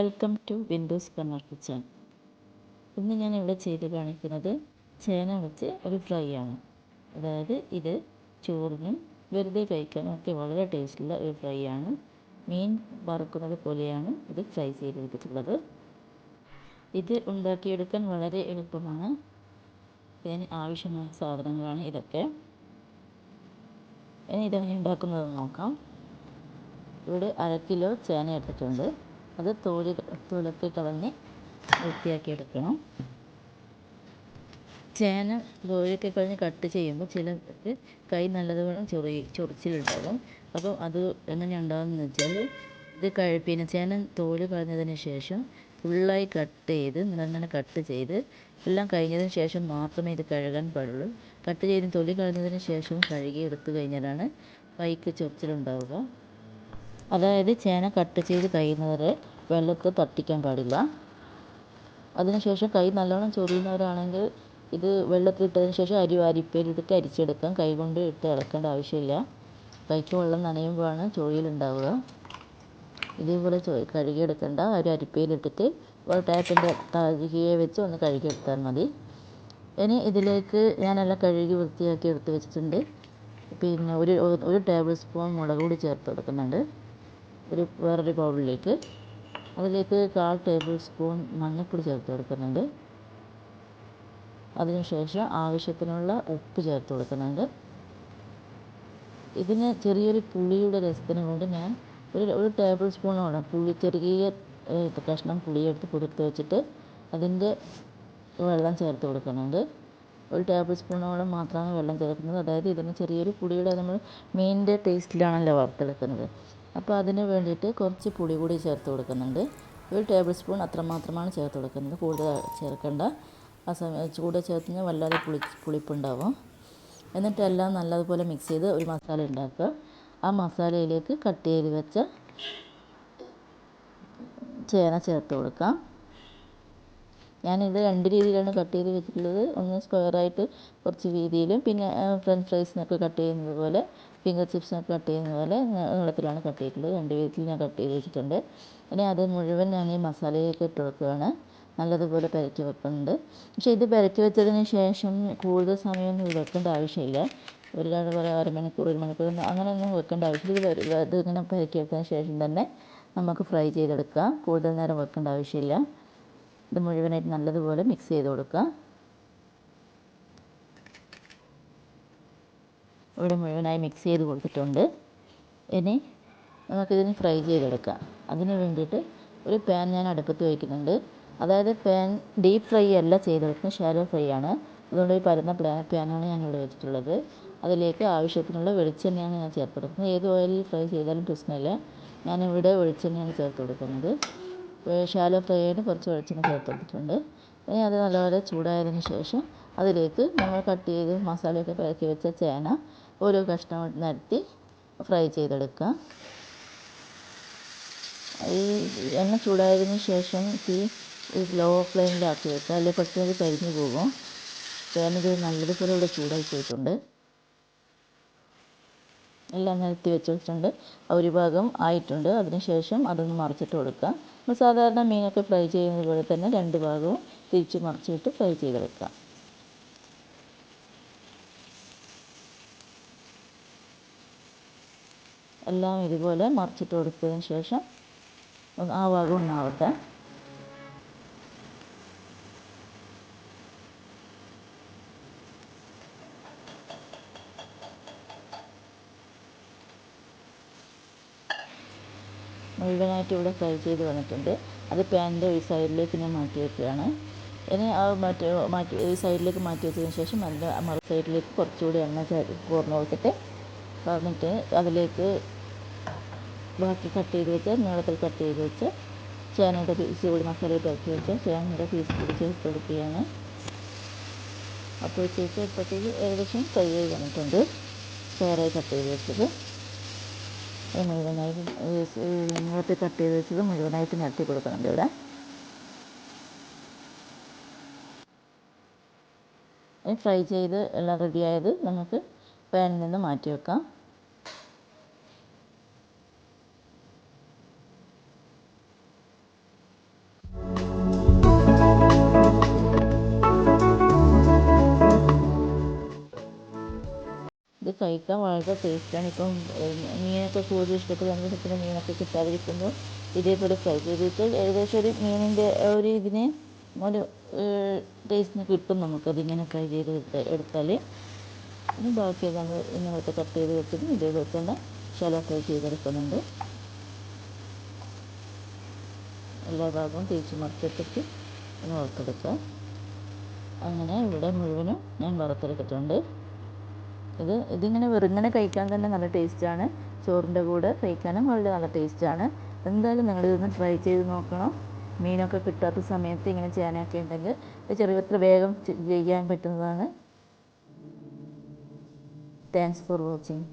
Welcome to windows corner kitchen. ഇന്ന് ഞാൻ ഇവിടെ ചെയ്ത് കാണിക്കുന്നത് ചേന വെച്ച് ഒരു ഫ്രൈ ആണ്. അതായത് ഇത് ചോറിനും വെറുതെ കഴിക്കാനും ഒക്കെ വളരെ ടേസ്റ്റുള്ള ഒരു ഫ്രൈ ആണ്. മീൻ വറുക്കുന്നത് പോലെയാണ് ഇത് ഫ്രൈ ചെയ്തെടുത്തിട്ടുള്ളത്. ഇത് ഉണ്ടാക്കിയെടുക്കാൻ വളരെ എളുപ്പമാണ്. ഇതിന് ആവശ്യമായ സാധനങ്ങളാണ് ഇതൊക്കെ. ഇനി ഇതെങ്ങനെ ഉണ്ടാക്കുന്നത് നോക്കാം. ഇവിടെ അര കിലോ ചേന എടുത്തിട്ടുണ്ട്. അത് തോൽ തുലക്കി കളഞ്ഞ് വൃത്തിയാക്കി എടുക്കണം. ചേന തോലിയൊക്കെ കളഞ്ഞ് കട്ട് ചെയ്യുമ്പോൾ ചിലർക്ക് കൈ നല്ലതുപോലെ ചൊറി ചൊറിച്ചിലുണ്ടാകും. അപ്പോൾ അത് എങ്ങനെ ഉണ്ടാകുമെന്ന് വെച്ചാൽ ഇത് കഴിപ്പിന് ചേന തോൽ കളഞ്ഞതിന് ശേഷം ഫുള്ളായി കട്ട് ചെയ്ത് അങ്ങനെ കട്ട് ചെയ്ത് എല്ലാം കഴിഞ്ഞതിന് ശേഷം മാത്രമേ ഇത് കഴുകാൻ പാടുള്ളൂ. കട്ട് ചെയ്ത് തൊലി കളഞ്ഞതിന് ശേഷവും കഴുകി എടുത്തു കഴിഞ്ഞാലാണ് കൈക്ക് ചൊറിച്ചിലുണ്ടാവുക. അതായത് ചേന കട്ട് ചെയ്ത് കഴിയുന്നവരെ വെള്ളത്തിൽ തട്ടിക്കാൻ പാടില്ല. അതിനുശേഷം കൈ നല്ലോണം ചൊറിയുന്നവരാണെങ്കിൽ ഇത് വെള്ളത്തിലിട്ടതിന് ശേഷം അരി അരിപ്പയിലിട്ടിട്ട് അരിച്ചെടുക്കാം. കൈ കൊണ്ട് ഇട്ട് ഇളക്കേണ്ട ആവശ്യമില്ല. കൈക്ക് വെള്ളം നനയുമ്പോഴാണ് ചൊറിയലുണ്ടാവുക. ഇതേപോലെ കഴുകിയെടുക്കേണ്ട. ഒരു അരിപ്പയിലിട്ടിട്ട് ടാപ്പിന്റെ താഴെ വെച്ച് ഒന്ന് കഴുകിയെടുത്താൽ മതി. ഇനി ഇതിലേക്ക് ഞാനെല്ലാം കഴുകി വൃത്തിയാക്കി എടുത്ത് വെച്ചിട്ടുണ്ട്. പിന്നെ ഒരു ഒരു ടേബിൾ സ്പൂൺ മുളക് പൊടി ചേർത്ത് കൊടുക്കുന്നുണ്ട്. ഒരു വേറൊരു ബൗളിലേക്ക്. അതിലേക്ക് കാൽ ടേബിൾ സ്പൂൺ മഞ്ഞൾപ്പൊടി ചേർത്ത് കൊടുക്കുന്നുണ്ട്. അതിനുശേഷം ആവശ്യത്തിനുള്ള ഉപ്പ് ചേർത്ത് കൊടുക്കുന്നുണ്ട്. ഇതിന് ചെറിയൊരു പുളിയുടെ രസത്തിന് കൊണ്ട് ഞാൻ ഒരു ഒരു ടേബിൾ സ്പൂണോളം പുളി ചെറിയ കഷ്ണം പുളിയെടുത്ത് കുതിർത്ത് വെച്ചിട്ട് അതിന്റെ വെള്ളം ചേർത്ത് കൊടുക്കുന്നുണ്ട്. ഒരു ടേബിൾ സ്പൂണോളം മാത്രമാണ് വെള്ളം ചേർക്കുന്നത്. അതായത് ഇതിന് ചെറിയൊരു പുളിയുടെ നമ്മൾ മീനിന്റെ ടേസ്റ്റിലാണല്ലോ വറുത്തെടുക്കുന്നത്. അപ്പോൾ അതിന് വേണ്ടിയിട്ട് കുറച്ച് പുളി കൂടി ചേർത്ത് കൊടുക്കുന്നുണ്ട്. ഒരു ടേബിൾ സ്പൂൺ അത്രമാത്രമാണ് ചേർത്ത് കൊടുക്കുന്നത്. കൂടുതൽ ചേർക്കേണ്ട. ആ സമയം ചൂട് ചേർത്ത് കഴിഞ്ഞാൽ വല്ലാതെ പുളി പുളിപ്പുണ്ടാവും എന്നിട്ട് എല്ലാം നല്ലതുപോലെ മിക്സ് ചെയ്ത് ഒരു മസാല ഉണ്ടാക്കുക. ആ മസാലയിലേക്ക് കട്ട് ചെയ്ത് വെച്ച ചേന ചേർത്ത് കൊടുക്കാം. ഞാനിത് രണ്ട് രീതിയിലാണ് കട്ട് ചെയ്ത് വെച്ചിട്ടുള്ളത്. ഒന്ന് സ്ക്വയറായിട്ട് കുറച്ച് വീതിയിലും പിന്നെ ഫ്രഞ്ച് ഫ്രൈസിനൊക്കെ കട്ട് ചെയ്യുന്നത് പോലെ ഫിംഗർ ചിപ്സിനൊക്കെ കട്ട് ചെയ്യുന്നത് പോലെ നീളത്തിലാണ് കട്ട് ചെയ്തിട്ടുള്ളത്. രണ്ട് വിധത്തിൽ ഞാൻ കട്ട് ചെയ്ത് വെച്ചിട്ടുണ്ട്. ഇനി അത് മുഴുവൻ ഞാൻ ഈ മസാലയിലേക്ക് ഇട്ട് കൊടുക്കുകയാണ്. നല്ലതുപോലെ പുരട്ടി വെക്കുന്നുണ്ട്. പക്ഷേ ഇത് പുരട്ടി വെച്ചതിന് ശേഷം കൂടുതൽ സമയമൊന്നും വെക്കേണ്ട ആവശ്യമില്ല. ഒരു രണ്ട് കുറേ അരമണിക്കൂർ ഒരു മണിക്കൂർ അങ്ങനെയൊന്നും വെക്കേണ്ട ആവശ്യമില്ല. ഇത് ഇത് ഇങ്ങനെ പുരട്ടി വെച്ചതിന് ശേഷം തന്നെ നമുക്ക് ഫ്രൈ ചെയ്തെടുക്കാം. കൂടുതൽ നേരം വെക്കേണ്ട ആവശ്യമില്ല. ഇത് മുഴുവനായിട്ട് നല്ലതുപോലെ മിക്സ് ചെയ്ത് കൊടുക്കുക. ഇവിടെ മുഴുവനായി മിക്സ് ചെയ്ത് കൊടുത്തിട്ടുണ്ട്. ഇനി നമുക്കിതിന് ഫ്രൈ ചെയ്തെടുക്കാം. അതിന് വേണ്ടിയിട്ട് ഒരു പാൻ ഞാൻ അടുപ്പത്ത് വയ്ക്കുന്നുണ്ട് അതായത് പാൻ ഡീപ്പ് ഫ്രൈ അല്ല ചെയ്തെടുക്കുന്നത് ഷാലോ ഫ്രൈ ആണ്. അതുകൊണ്ട് ഈ പരന്ന പാനാണ് ഞാൻ ഇവിടെ വെച്ചിട്ടുള്ളത്. അതിലേക്ക് ആവശ്യത്തിനുള്ള വെളിച്ചെണ്ണയാണ് ഞാൻ ചേർത്ത് കൊടുക്കുന്നത്. ഏത് ഓയിലിൽ ഫ്രൈ ചെയ്താലും പ്രശ്നമില്ല. ഞാനിവിടെ വെളിച്ചെണ്ണയാണ് ചേർത്ത് കൊടുക്കുന്നത്. ഷാലോ ഫ്രൈയിന് കുറച്ച് വെളിച്ചെണ്ണ ചേർത്ത് ഇനി അത് നല്ലപോലെ ചൂടായതിന് ശേഷം അതിലേക്ക് നമ്മൾ കട്ട് ചെയ്ത് മസാലയൊക്കെ പെരക്കി വെച്ച ചേന ഓരോ കഷ്ണം നിരത്തി ഫ്രൈ ചെയ്തെടുക്കുക. ഈ എണ്ണ ചൂടായതിന് ശേഷം തീ ലോ ഫ്ലെയിമിലാക്കി വെക്കുക. അല്ലെങ്കിൽ പെട്ടെന്ന് കരിഞ്ഞു പോകും. ചേനത് നല്ലതുപോലെ ഇവിടെ ചൂടായി പോയിട്ടുണ്ട്. എല്ലാം നിരത്തി വെച്ചിട്ടുണ്ട്. ഒരു ഭാഗം ആയിട്ടുണ്ട്. അതിന് ശേഷം അതൊന്ന് മറിച്ചിട്ട് കൊടുക്കുക. നമ്മൾ സാധാരണ മീനൊക്കെ ഫ്രൈ ചെയ്യുന്നത് പോലെ തന്നെ രണ്ട് ഭാഗവും തിരിച്ച് മറിച്ചിട്ട് ഫ്രൈ ചെയ്തെടുക്കുക എല്ലാം ഇതുപോലെ മറിച്ചിട്ട് കൊടുത്തതിന് ശേഷം ആ ഭാഗം ഒന്നാവട്ടെ. മുഴുവനായിട്ട് ഇവിടെ ഫ്രൈ ചെയ്ത് വന്നിട്ടുണ്ട്. അത് പാനിന്റെ ഒരു സൈഡിലേക്ക് ഞാൻ മാറ്റി വയ്ക്കുകയാണ് ഇനി ആ മാറ്റി മാറ്റി ഈ സൈഡിലേക്ക് മാറ്റി വെച്ചതിന് ശേഷം അതിന്റെ മറു സൈഡിലേക്ക് കുറച്ചുകൂടി എണ്ണ കൂർന്ന് കൊടുത്തിട്ട് കളഞ്ഞിട്ട് അതിലേക്ക് ബാക്കി കട്ട് ചെയ്ത് വെച്ച് നീളത്തിൽ കട്ട് ചെയ്ത് വെച്ച് ചേനയുടെ പീസ് കൂടി മസാലയിൽ പുരട്ടി വെച്ച് ചേനയുടെ പീസ് കൂടി ചേർത്ത് കൊടുക്കുകയാണ്. അപ്പോഴത്തേക്ക് ഇപ്പോഴത്തേക്ക് ഏകദേശം ഫ്രൈ ചെയ്ത് വന്നിട്ടുണ്ട്. ചോറായി കട്ട് ചെയ്ത് വെച്ചത്. മുഴുവനായിട്ട് നീളത്തിൽ കട്ട് ചെയ്ത് വെച്ചത് മുഴുവനായിട്ട് നിരത്തി കൊടുക്കുന്നുണ്ട് ഇവിടെ. ഫ്രൈ ചെയ്ത് എല്ലാം റെഡിയായത് നമുക്ക് പാനിൽ നിന്ന് മാറ്റി വെക്കാം. കഴിക്കാൻ വളരെ ടേസ്റ്റാണ് ഇപ്പം മീനൊക്കെ കൂടുതൽ ഇഷ്ടപ്പെടുന്ന കിട്ടുന്ന മീനൊക്കെ കിട്ടാതിരിക്കുമ്പോൾ ഇതേപോലെ ഫ്രൈ ചെയ്തിട്ട് ഏകദേശം ഒരു മീനിന്റെ ഒരു ഇതിന് ഒരു ടേസ്റ്റിന് കിട്ടും നമുക്കതിങ്ങനെ ഫ്രൈ ചെയ്ത് എടുത്താൽ ഇനി ബാക്കി നമ്മൾ ഇങ്ങനത്തെ കട്ട് ചെയ്ത് വെച്ചിട്ട് ഇതേപോലെ തന്നെ ശല ഫ്രൈ ചെയ്തെടുക്കുന്നുണ്ട്. എല്ലാ ഭാഗവും തേച്ച് മറിച്ചിട്ടിട്ട് ഒന്ന് വറുത്തെടുക്കുക അങ്ങനെ ഇവിടെ മുഴുവനും ഞാൻ വറുത്തെടുത്തിട്ടുണ്ട്. ഇത് ഇതിങ്ങനെ വെറുങ്ങനെ കഴിക്കാൻ തന്നെ നല്ല ടേസ്റ്റാണ് ചോറിന്റെ കൂടെ കഴിക്കാനും വളരെ നല്ല ടേസ്റ്റാണ് എന്തായാലും നിങ്ങൾ ഇതൊന്ന് ട്രൈ ചെയ്ത് നോക്കണം. മീനൊക്കെ കിട്ടാത്ത സമയത്ത് ഇങ്ങനെ ചേനയൊക്കെ ഉണ്ടെങ്കിൽ ചെറിയ വേഗം ചെയ്യാൻ പറ്റുന്നതാണ്. Thanks for watching